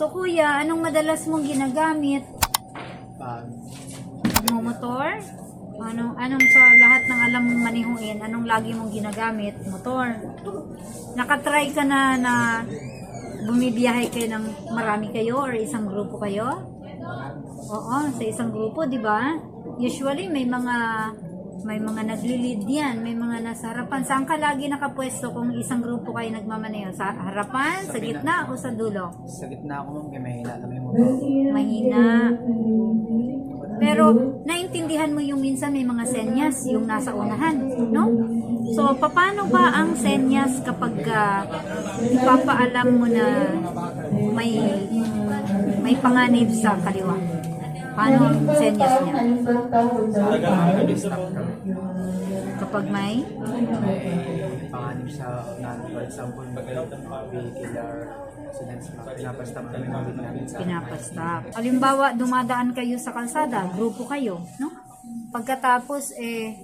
So kuya, anong madalas mong ginagamit? Pag Motor? Anong, anong sa lahat ng alam mong manihuin, anong lagi mong ginagamit? Motor. Nakatry ka na na bumibiyahe kayo ng marami kayo or isang grupo kayo? Oo, sa isang grupo, di ba? Usually may mga may mga nagli-lead yan, may mga nasa harapan. Saan ka lagi nakapwesto kung isang grupo kayo nagmamaneho? Sa harapan, sa gitna, o sa dulo? sa gitna ako ma'am, kaya mahina na may motor. mahina. Pero naintindihan mo yung minsan may mga senyas yung nasa unahan, no? So paano ba ang senyas kapag ah, ipapaalam mo na may may panganib sa kaliwa? Paano ang senyas niya? Kapag may Panganib sa unahan. For example, vehicular. Pinapastop kami gitna sa pinapastop. Halimbawa, dumadaan kayo sa kalsada, grupo kayo, no? Pagkatapos, eh,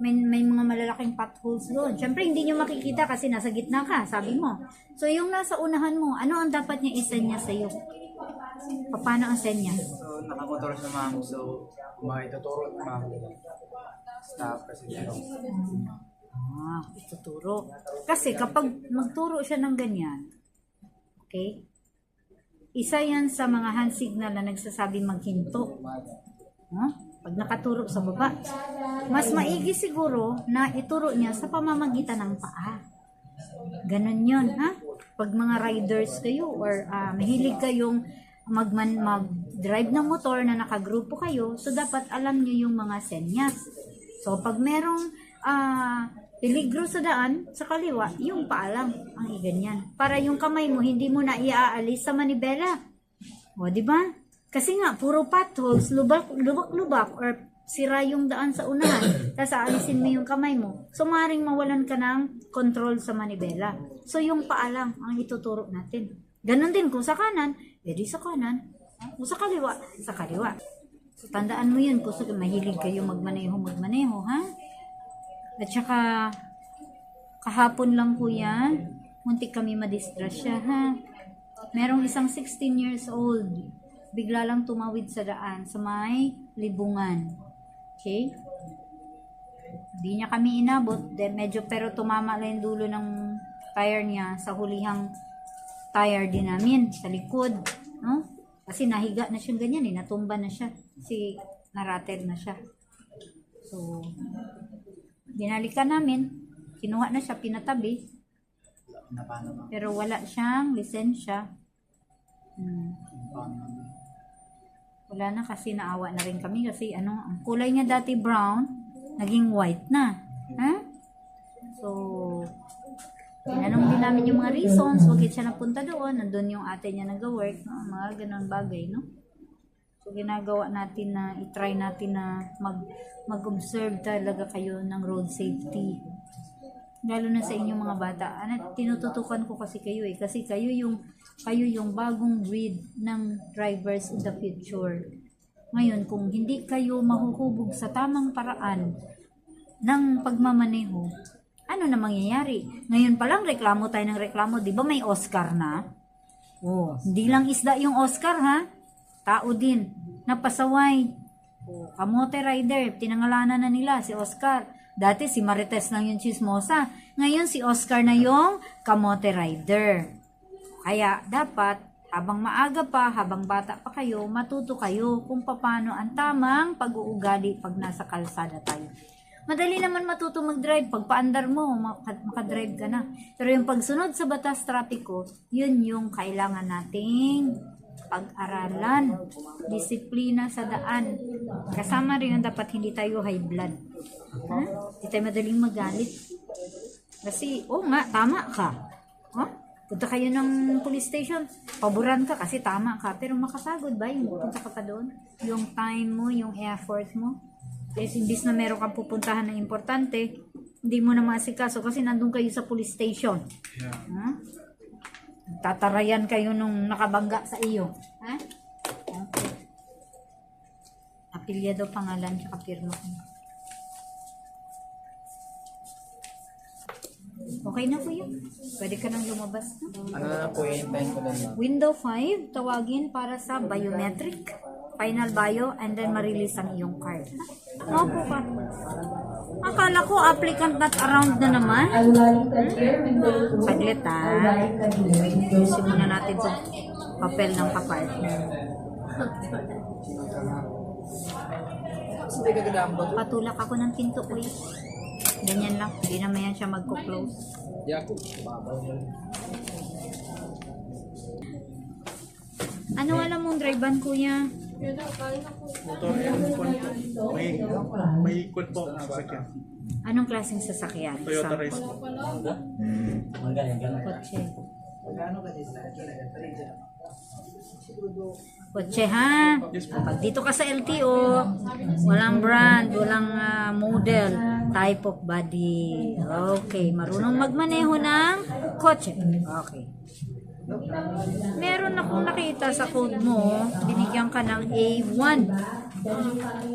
may, may mga malalaking potholes doon. Siyempre, hindi nyo makikita kasi nasa gitna ka, sabi mo. So, yung nasa unahan mo, ano ang dapat niya isenya sa iyo? Paano ang senya? So, nakamotor siya ma'am. So, may tuturo ma'am. Stop kasi meron. Ah, ituturo. Kasi kapag magturo siya ng ganyan, okay, isa yan sa mga hand signal na nagsasabi maghinto. Huh? Pag nakaturo sa baba, mas maigi siguro na ituro niya sa pamamagitan ng paa. Ganon yun, ha? Pag mga riders kayo or ah, mahilig kayong magman mag-drive ng motor na nakagrupo kayo, so dapat alam niyo yung mga senyas. So pag merong ah, peligro sa daan, sa kaliwa, yung paa lang ang iganyan. Para yung kamay mo hindi mo na iaalis sa manibela. O, di ba? Kasi nga, puro potholes, lubak, lubak, lubak, or sira yung daan sa unahan, tapos aalisin mo yung kamay mo. So, maaaring mawalan ka ng control sa manibela. So, yung paa lang ang ituturo natin. Ganon din kung sa kanan, edi sa kanan. Kung sa kaliwa, sa kaliwa. So, tandaan mo yun kung sa mahilig kayo magmaneho, magmaneho, ha? At saka, kahapon lang po yan, muntik kami madistress siya, ha? Merong isang 16 years old, bigla lang tumawid sa daan sa may libungan. Okay? Hindi niya kami inabot, then medyo pero tumama lang dulo ng tire niya sa hulihang tire din namin, sa likod. No? Kasi nahiga na siya ganyan eh, natumba na siya. Kasi narated na siya. So, binalikan namin, kinuha na siya, pinatabi, pero wala siyang lisensya. Hmm. Wala na kasi naawa na rin kami kasi ano, ang kulay niya dati brown, naging white na. Ha? So, tinanong din namin yung mga reasons, bakit siya napunta doon, nandun yung ate niya nag-work, no? mga ganun bagay, no? So, ginagawa natin na, itry natin na mag, mag-observe talaga kayo ng road safety. Lalo na sa inyong mga bata. Ano, tinututukan ko kasi kayo eh. Kasi kayo yung, kayo yung bagong breed ng drivers in the future. Ngayon, kung hindi kayo mahuhubog sa tamang paraan ng pagmamaneho, ano na mangyayari? Ngayon pa lang reklamo tayo ng reklamo. Di ba may Oscar na? Oh, hindi lang isda yung Oscar ha. Tao din. Napasaway. Oh, kamote rider. Tinangalanan na nila si Oscar. Dati si Marites lang yung chismosa. Ngayon si Oscar na yung kamote rider. Kaya dapat habang maaga pa, habang bata pa kayo, matuto kayo kung paano ang tamang pag-uugali pag nasa kalsada tayo. Madali naman matuto mag-drive. Pag paandar mo, maka- makadrive ka na. Pero yung pagsunod sa batas trapiko, yun yung kailangan nating pag-aralan. Disiplina sa daan. Kasama rin yung dapat hindi tayo high blood. Ha? Hindi tayo madaling magalit. Kasi, oo nga, tama ka. Ha? Punta kayo ng police station, paboran ka kasi tama ka. Pero makapagod ba yung punta ka pa doon? Yung time mo, yung effort mo. Kasi imbis na meron kang pupuntahan na importante, hindi mo na maasikaso kasi nandun kayo sa police station. Yeah. Ha? Tatarayan kayo nung nakabangga sa iyo. Ha? Okay. Apilyado pangalan tsaka pirma ko. Okay na kuya. Pwede ka nang lumabas na. Ano na po, i-hintayin ko lang ma'am. Window 5, tawagin para sa biometric, final bio, and then ma-release ang iyong card. Opo ka. Akala ko applicant not around na naman. Saglit ha. Ayusin muna natin sa papel ng kapartner. Patulak ako ng pinto kuya. Ganyan lang. Hindi naman yan siya magko-close. Ano alam mong drivean kuya? Motor kwan po. May, may kwan po sa sasakyan. Anong klaseng sasakyan? Toyota Race po. Kotse. Kotse ha? Yes po. Pag dito ka sa LTO, walang brand, walang ah, model, type of body. Okay, marunong magmaneho ng kotse. Okay. Meron akong nakita sa code mo, binigyan ka ng A1.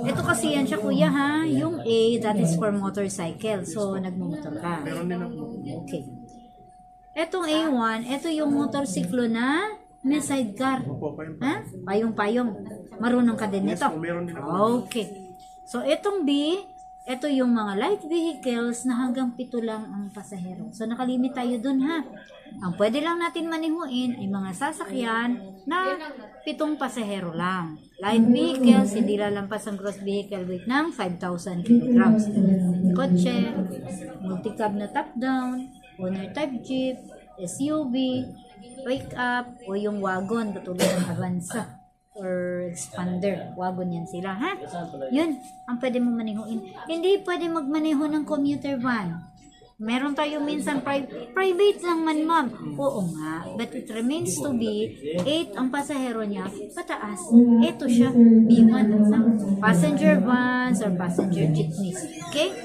Ito kasi yan siya kuya ha, yung A that is for motorcycle. So nagmumotor ka. Meron din ako. Okay. Etong A1, ito yung motorsiklo na may sidecar. Opo, kayo. Ha? Payong-payong. Marunong ka din nito. po, meron din ako. Okay. So, itong B, ito yung mga light vehicles na hanggang pito lang ang pasahero. So, nakalimit tayo dun ha. Ang pwede lang natin manihuin ay mga sasakyan na pitong pasahero lang. Light vehicles, hindi lalampas ang gross vehicle weight ng 5,000 kilograms. Kotse, multi-cab na top-down, owner type jeep, SUV, wake up, o yung wagon, katulad ng Avanza or expander. Wagon yan sila, ha? Yun, ang pwede mo manihuin. Hindi pwede magmaneho ng commuter van. Meron tayo minsan pri- private lang man, ma'am. Oo nga, but it remains to be 8 ang pasahero niya pataas. Ito siya, B1. ha? Passenger vans or passenger jeepneys. Okay?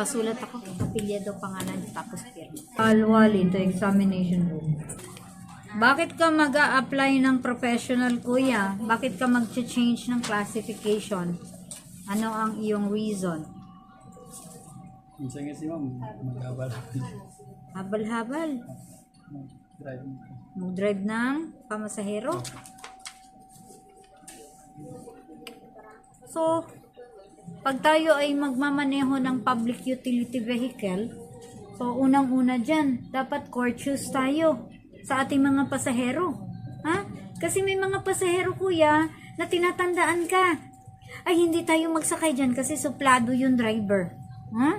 Pasulat ako, apelyado pangalan, tapos pirma. Alwali, the examination room. Bakit ka mag apply ng professional, kuya? Bakit ka mag-change ng classification? Ano ang iyong reason? Minsan kasi ma'am, mag-abal. Habal-habal. Drive. Mag-drive ng pamasahero. So, pag tayo ay magmamaneho ng public utility vehicle, so unang-una dyan, dapat courteous tayo sa ating mga pasahero. Ha? Kasi may mga pasahero, kuya, na tinatandaan ka. Ay, hindi tayo magsakay dyan kasi suplado yung driver. Ha?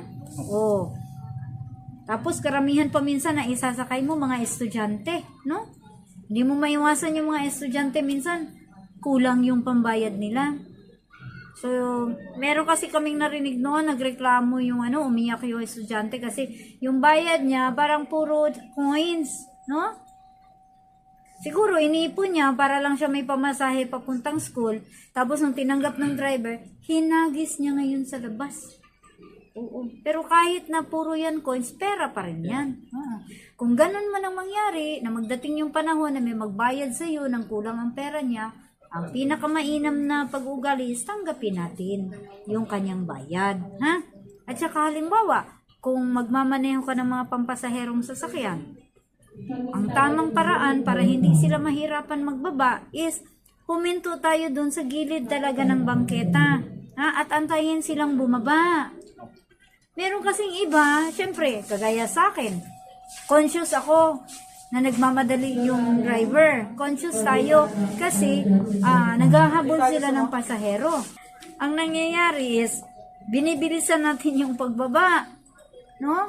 Oo. Tapos karamihan pa minsan na isasakay mo mga estudyante, no? Hindi mo maiwasan yung mga estudyante minsan kulang yung pambayad nila. So, meron kasi kaming narinig noon, nagreklamo yung ano, umiyak yung estudyante kasi yung bayad niya parang puro coins, no? Siguro iniipon niya para lang siya may pamasahe papuntang school. Tapos nung tinanggap ng driver, hinagis niya ngayon sa labas. Oo. Pero kahit na puro yan coins, pera pa rin yan. Oo. Kung ganun man ang mangyari, na magdating yung panahon na may magbayad sa iyo ng kulang ang pera niya, ang pinakamainam na pag-ugali is tanggapin natin yung kanyang bayad. Ha? At saka halimbawa, kung magmamaneho ka ng mga pampasaherong sasakyan, ang tamang paraan para hindi sila mahirapan magbaba is huminto tayo dun sa gilid talaga ng bangketa. Ha? At antayin silang bumaba. Meron kasing iba, syempre, kagaya sa akin, conscious ako na nagmamadali yung driver. Conscious tayo kasi ah, naghahabol sila ng pasahero. Ang nangyayari is, binibilisan natin yung pagbaba. No?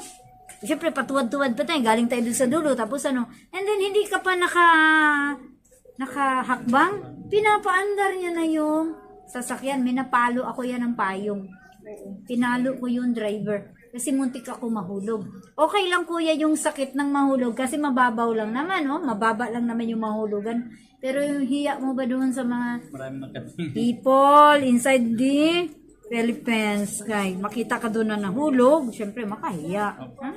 Siyempre, patuwad-tuwad pa tayo. Galing tayo dun sa dulo. Tapos ano, and then hindi ka pa naka, nakahakbang. Pinapaandar niya na yung sasakyan. May napalo ako yan ng payong. Pinalo ko yung driver. Kasi muntik ako mahulog. Okay lang kuya yung sakit ng mahulog kasi mababaw lang naman, oh. Mababa lang naman yung mahulugan. Pero yung hiya mo ba doon sa mga people inside the Philippines, kay makita ka doon na nahulog, syempre makahiya. Ha?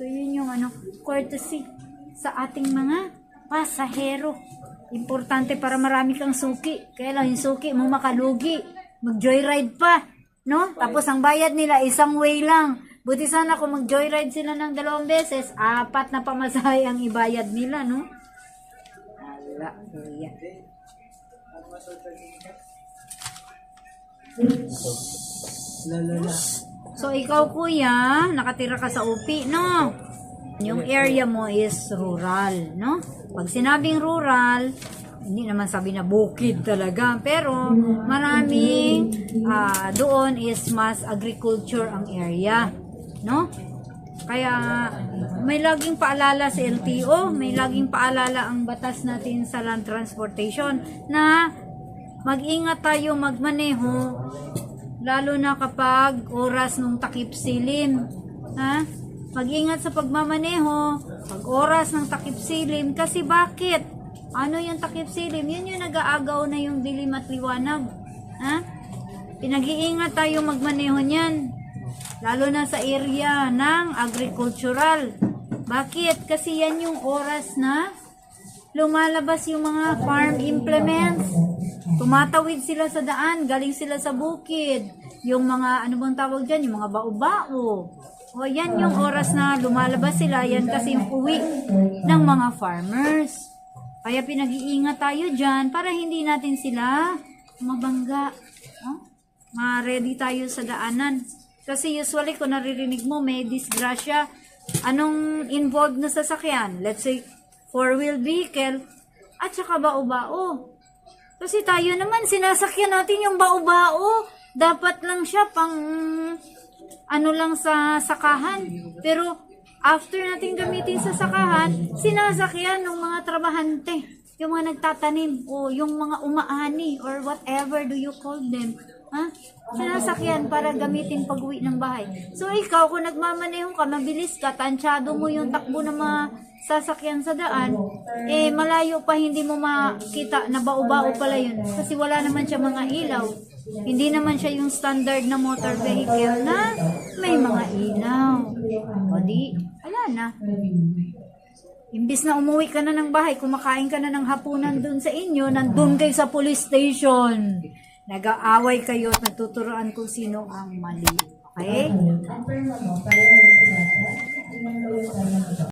So yun yung ano, courtesy sa ating mga pasahero. Importante para marami kang suki. Kaya lang yung suki mo makalugi. Mag-joyride pa. No? Tapos ang bayad nila isang way lang. Buti sana kung mag-joyride sila ng dalawang beses, apat na pamasahe ang ibayad nila, no? Ala, kuya. So, ikaw kuya, nakatira ka sa UP, no? Yung area mo is rural, no? Pag sinabing rural, hindi naman sabi na bukid talaga, pero maraming ah, doon is mas agriculture ang area, no? Kaya may laging paalala si LTO, may laging paalala ang batas natin sa land transportation na mag-ingat tayo magmaneho lalo na kapag oras ng takip silim. Ha? Mag-ingat sa pagmamaneho, pag oras ng takip silim, kasi bakit? Ano yung takip silim? Yun yung nag-aagaw na yung dilim at liwanag. Ha? Pinag-iingat tayo magmaneho niyan. Lalo na sa area ng agricultural. Bakit? Kasi yan yung oras na lumalabas yung mga farm implements. Tumatawid sila sa daan, galing sila sa bukid. Yung mga, ano bang tawag dyan? Yung mga bao-bao. O yan yung oras na lumalabas sila, yan kasi yung uwi ng mga farmers. Kaya pinag-iingat tayo dyan para hindi natin sila mabangga. No? Ma-ready tayo sa daanan. Kasi usually kung naririnig mo may disgrasya, anong involved na sasakyan? Let's say, four-wheel vehicle, at saka bao-bao. Kasi tayo naman, sinasakyan natin yung bao-bao. Dapat lang siya pang ano lang sa sakahan. Pero after natin gamitin sa sakahan, sinasakyan ng mga trabahante. Yung mga nagtatanim o yung mga umaani or whatever do you call them. Ha? Sinasakyan para gamitin pag uwi ng bahay. So ikaw, kung nagmamaneho ka, mabilis ka, tansyado mo yung takbo ng mga sasakyan sa daan, eh malayo pa hindi mo makita na bao-bao pala yun. Kasi wala naman siya mga ilaw. Hindi naman siya yung standard na motor vehicle na may mga ilaw. O di, wala na. Imbis na umuwi ka na ng bahay, kumakain ka na ng hapunan dun sa inyo, nandun kayo sa police station. Nag-aaway kayo at nagtuturoan kung sino ang mali. Okay?